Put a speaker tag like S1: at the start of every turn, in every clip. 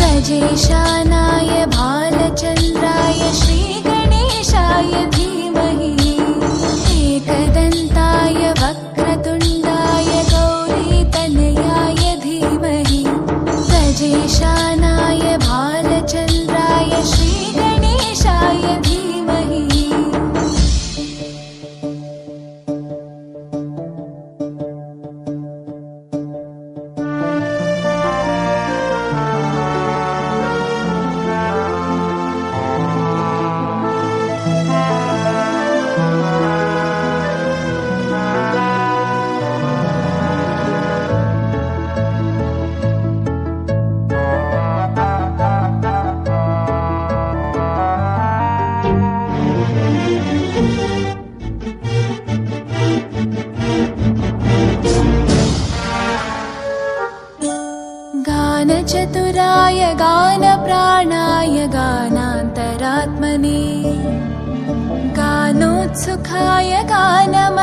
S1: गजेशानाय भालचन्द्राय श्रीगणेशाय गानचतुराय गानप्राणाय गानान्तरात्मने गानोत्सुखाय गानमत्ताय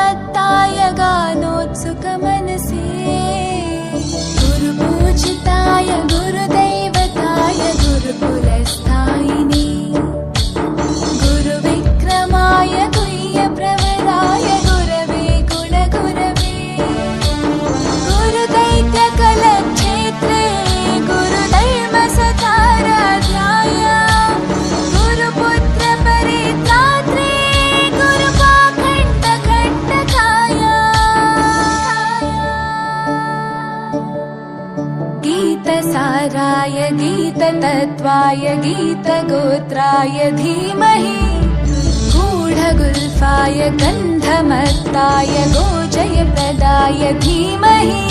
S1: गीतसाराय गीततत्त्वाय गीतगोत्राय धीमहि। गूढगुल्फाय गन्धमत्ताय गोजयप्रदाय धीमहि।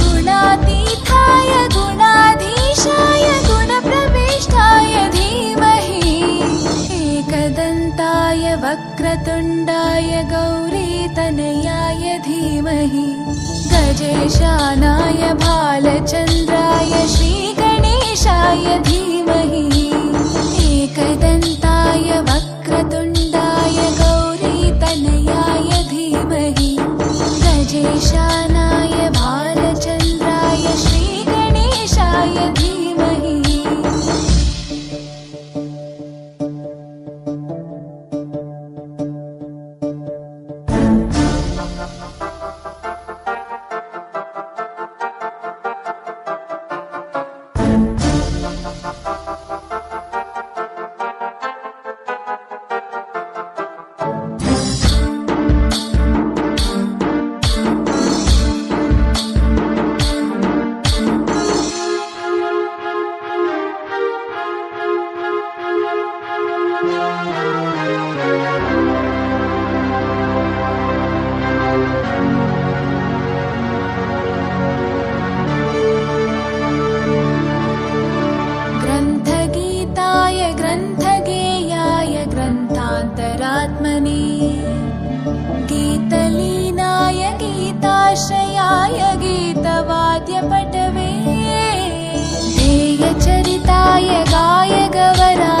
S1: गुणातीताय गुणाधीशाय गुणप्रविष्टाय धीमहि। एकदन्ताय वक्रतुण्डाय गौरीतनयाय धीमहि। गजेशानाय भालचन्द्राय गीतवाद्यपटवे ध्येयचरिताय गायगवराय गन्धर्वप्रियकृपे